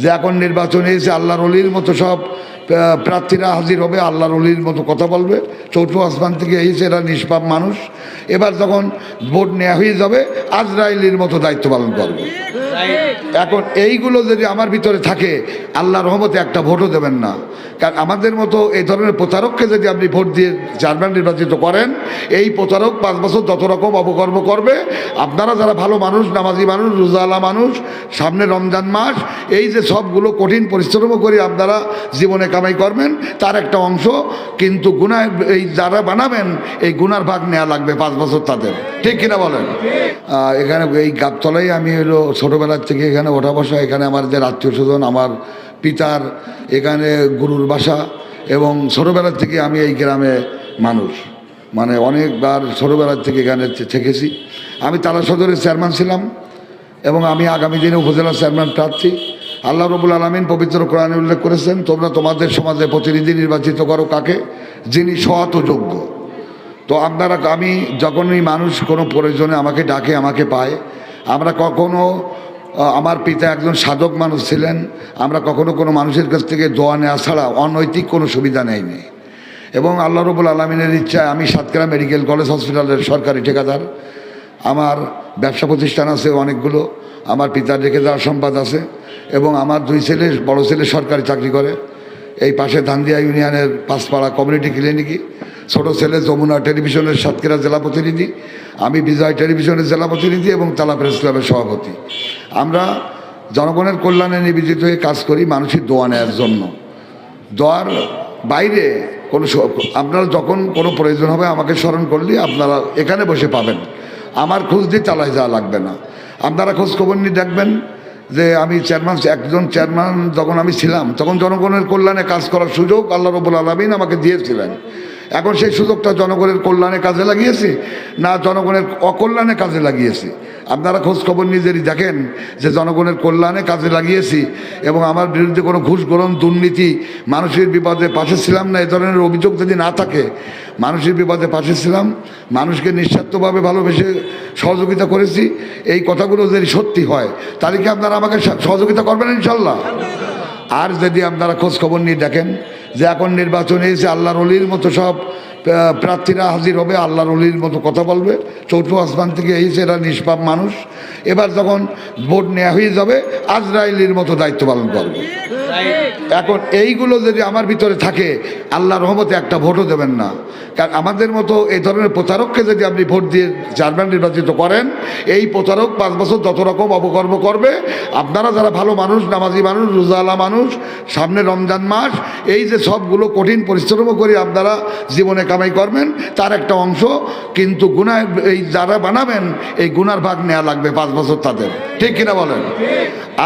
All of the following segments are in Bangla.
যে এখন নির্বাচনে এসে আল্লাহর অলির মতো সব প্রার্থীরা হাজির হবে, আল্লাহর অলির মতো কথা বলবে। চৌঠু আসমান থেকে এসে এরা নিষ্পাপ মানুষ। এবার যখন ভোট নেওয়া হয়ে যাবে, আজরাইলির মতো দায়িত্ব পালন করবে। এখন এইগুলো যদি আমার ভিতরে থাকে আল্লাহ রহমতে একটা ভোটও দেবেন না। কারণ আমাদের মতো এই ধরনের প্রতারককে যদি আপনি ভোট দিয়ে চেয়ারম্যান নির্বাচিত করেন এই প্রতারক পাঁচ বছর যত রকম অপকর্ম করবে আপনারা যারা ভালো মানুষ নামাজি মানুষ রোজালা মানুষ সামনে রমজান মাস এই যে সবগুলো কঠিন পরিশ্রমও করে আপনারা জীবনে কামাই করবেন তার একটা অংশ। কিন্তু গুনায় এই যারা বানাবেন এই গুনার ভাগ নেওয়া লাগবে পাঁচ বছর তাদের। ঠিক কিনা বলেন? এখানে এই গাবতলায় আমি হলো ছোটোবেলার থেকে এখানে ওঠা বসা, এখানে আমার যে আত্মীয় স্বজন, আমার পিতার, এখানে গুরুর বাসা এবং ছোটোবেলার থেকে আমি এই গ্রামে মানুষ। মানে অনেকবার ছোটোবেলার থেকে এখানে থেকেছি। আমি তারা সদরের চেয়ারম্যান ছিলাম এবং আমি আগামী দিনে উপজেলা চেয়ারম্যান প্রার্থী। আল্লাহ রবুল আলমিন পবিত্র কোরআনে উল্লেখ করেছেন, তোমরা তোমাদের সমাজে প্রতিনিধি নির্বাচিত করো কাকে? যিনি সৎ ও যোগ্য। তো আপনারা, আমি যখনই মানুষ কোনো প্রয়োজনে আমাকে ডাকে, আমাকে পায়, আমরা কখনো আমার পিতা একজন সাধক মানুষ ছিলেন। আমরা কখনো কোনো মানুষের কাছ থেকে দোয়া নেওয়া ছাড়া অনৈতিক কোনো সুবিধা নেয়নি এবং আল্লাহ রবুল আলমিনের ইচ্ছায় আমি সাতক্ষীরা মেডিকেল কলেজ হসপিটালের সরকারি ঠিকাদার। আমার ব্যবসা প্রতিষ্ঠান আছে অনেকগুলো। আমার পিতার রেখে যাওয়ার সম্পাদ আছে। এবং আমার দুই ছেলে, বড় ছেলে সরকারি চাকরি করে। এই পাশে ধান্দিয়া ইউনিয়নের পাঁচপাড়া কমিউনিটি ক্লিনিকে ছোট ছেলে যমুনা টেলিভিশনের সাতক্ষীরা জেলা প্রতিনিধি। আমি বিজয় টেলিভিশনের জেলা প্রতিনিধি এবং তালা প্রেস ক্লাবের সভাপতি। আমরা জনগণের কল্যাণে নিবেদিত হয়ে কাজ করি মানুষের দোয়া নেওয়ার জন্য। দোয়ার বাইরে কোনো আপনারা যখন কোনো প্রয়োজন হবে আমাকে স্মরণ করলে আপনারা এখানে বসে পাবেন। আমার খোঁজ দিয়ে চালাই যাওয়া লাগবে না। আপনারা খোঁজ খবর নিয়ে দেখবেন যে আমি চেয়ারম্যান, একজন চেয়ারম্যান যখন আমি ছিলাম, তখন জনগণের কল্যাণে কাজ করার সুযোগ আল্লাহ রবুল আলমিন আমাকে দিয়েছিলেন। এখন সেই সুযোগটা জনগণের কল্যাণে কাজে লাগিয়েছি, না জনগণের অকল্যাণে কাজে লাগিয়েছি? আপনারা খোঁজ খবর নিজেরই দেখেন যে জনগণের কল্যাণে কাজে লাগিয়েছি এবং আমার বিরুদ্ধে কোনো ঘুষ গ্রহণ দুর্নীতি, মানুষের বিপদে পাশে ছিলাম না, এ ধরনের অভিযোগ যদি না থাকে, মানুষের বিপদে পাশে ছিলাম, মানুষকে নিঃস্বার্থভাবে ভালোবেসে সহযোগিতা করেছি, এই কথাগুলো যদি সত্যি হয়, তাহলে কি আপনারা আমাকে সহযোগিতা করবেন ইনশাল্লাহ? আর যদি আপনারা খোঁজ খবর নিয়ে দেখেন যে এখন নির্বাচন এসে আল্লাহর অলির মতো সব প্রার্থীরা হাজির হবে, আল্লাহর অলির মতো কথা বলবে। চৌথ আসমান থেকে এসে এরা নিষ্পাপ মানুষ। এবার যখন ভোট নেওয়া হয়ে যাবে, আজরাইলির মতো দায়িত্ব পালন করবে। এখন এইগুলো যদি আমার ভিতরে থাকে আল্লাহ রহমতে একটা ভোটও দেবেন না। কারণ আমাদের মতো এই ধরনের প্রচারককে যদি আপনি ভোট দিয়ে চেয়ারম্যান নির্বাচিত করেন, এই প্রচারক পাঁচ বছর যত রকম অপকর্ম করবে, আপনারা যারা ভালো মানুষ, নামাজি মানুষ, রোজালা মানুষ, সামনে রমজান মাস, এই যে সবগুলো কঠিন পরিশ্রমও করে আপনারা জীবনে কামাই করবেন, তার একটা অংশ। কিন্তু গুনায় এই যারা বানাবেন, এই গুনার ভাগ নেওয়া লাগবে পাঁচ বছর তাদের। ঠিক কিনা বলেন?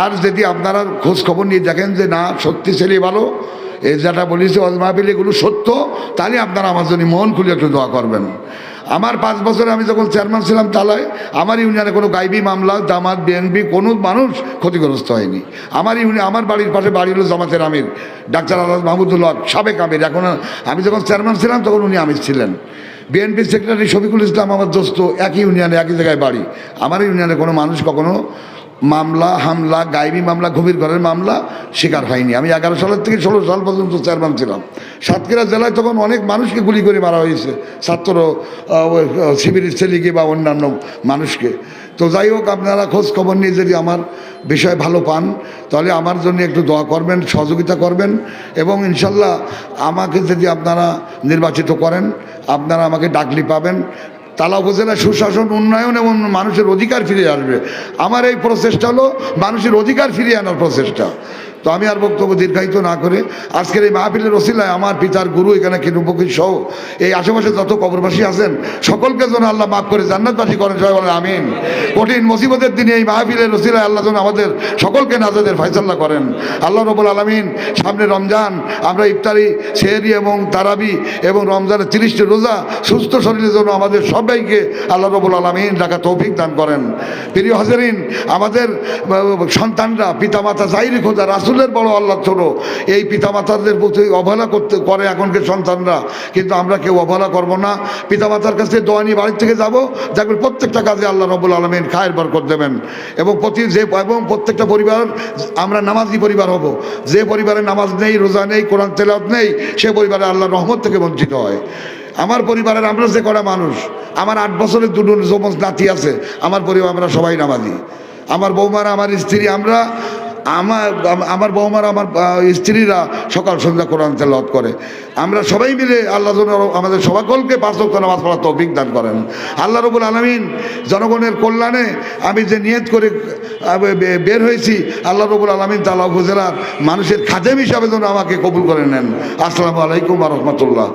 আর যদি আপনারা খোঁজ খবর নিয়ে দেখেন যে না, সত্যি ছেলে ভালো এই যেটা বলেছে মাহবিল এগুলো সত্য, তাহলে আপনারা আমার জন্য মন খুলে একটু দোয়া করবেন। আমার পাঁচ বছরে আমি যখন চেয়ারম্যান ছিলাম তালায়, আমার ইউনিয়নে কোনো গাইবি মামলা, জামাত, বিএনপি, কোনো মানুষ ক্ষতিগ্রস্ত হয়নি। আমার ইউনিয়ন আমার বাড়ির পাশে বাড়ি হলো জামাতের আমির, ডাক্তার আলাদ মাহমুদুল্লাহ সাবেক আমির। এখন আমি যখন চেয়ারম্যান ছিলাম তখন উনি আমির ছিলেন। বিএনপি সেক্রেটারি শফিকুল ইসলাম আমার দোস্ত, একই ইউনিয়নে একই জায়গায় বাড়ি। আমার ইউনিয়নে কোনো মানুষ কখনো মামলা, হামলা, গাইবি মামলা, গভীর ঘরের মামলা শিকার হয়নি। আমি এগারো সালের থেকে ষোলো সাল পর্যন্ত চেয়ারম্যান ছিলাম। সাতক্ষীরা জেলায় তখন অনেক মানুষকে গুলি করে মারা হয়েছে, ছাত্র শিবিরের ছেলেকে বা অন্যান্য মানুষকে। তো যাই হোক, আপনারা খোঁজ খবর নিয়ে যদি আমার বিষয় ভালো পান, তাহলে আমার জন্য একটু দোয়া করবেন, সহযোগিতা করবেন এবং ইনশাল্লাহ আমাকে যদি আপনারা নির্বাচিত করেন, আপনারা আমাকে ডাকলি পাবেন। তালা উপজেলায় সুশাসন, উন্নয়ন এবং মানুষের অধিকার ফিরে আসবে আমার এই প্রচেষ্টা হলো মানুষের অধিকার ফিরিয়ে আনার প্রচেষ্টা। তো আমি আর বক্তব্য দীর্ঘায়িত না করে আজকের এই মাহফিলের ওসিলায় আমার পিতার গুরু এখানে কিনুপক্ষী সহ এই আশেপাশে যত কবরবাসী আছেন, সকলকে যেন আল্লাহ মাফ করে, জান্নাতবাসী করেন, সবাই বলেন আমিন। কঠিন মুসিবতের দিনে এই মাহফিলের ওসিলায় আল্লাহ যেন আমাদের সকলকে নাজাদের ফয়সাল্লা করেন। আল্লাহ রবুল আলমিন সামনে রমজান, আমরা ইফতারি, সেহরি এবং তারাবি এবং রমজানের তিরিশটি রোজা সুস্থ শরীরের জন্য আমাদের সবাইকে আল্লাহ রবুল আলমিন রাখা তৌফিক দান করেন। প্রিয় হাজারিন, আমাদের সন্তানরা, পিতামাতা জাইরি খোঁজা রাসুল রাসুলের বড় আল্লাহ ছোট এই পিতামাতাদের প্রতি অবহেলা করতে করে এখনকার সন্তানরা, কিন্তু আমরা কেউ অবহেলা করব না। পিতামাতার কাছে দোয়া নিয়ে বাড়ির থেকে যাব দেখবেন প্রত্যেকটা কাজে আল্লাহ রবুল আলমিন খায়ের বরকত দেবেন। এবং প্রতি যে, এবং প্রত্যেকটা পরিবার, আমরা নামাজি পরিবার হব। যে পরিবারে নামাজ নেই, রোজা নেই, কোরআন তেলাওয়াত নেই, সে পরিবারে আল্লাহ রহমত থেকে বঞ্চিত হয়। আমার পরিবারের আমরা যে কটা মানুষ, আমার আট বছরের দুটো যমজ নাতি আছে, আমার পরিবার আমরা সবাই নামাজি। আমার বৌমারা, আমার স্ত্রী, আমরা আমার আমার বৌমারা, আমার স্ত্রীরা সকাল সন্ধ্যা কোরআন তেলাওয়াত করে। আমরা সবাই মিলে আল্লাহ আমাদের সকলকে লক্ষ নামাজ পড়ার তৌফিক দান করেন। আল্লাহ রবুল আলমিন জনগণের কল্যাণে আমি যে নিয়ত করে বের হয়েছি, আল্লাহ রবুল আলমিন তালা উপজেলার মানুষের খাদেম হিসাবে যেন আমাকে কবুল করে নেন। আসসালামু আলাইকুম রহমতুল্লাহ।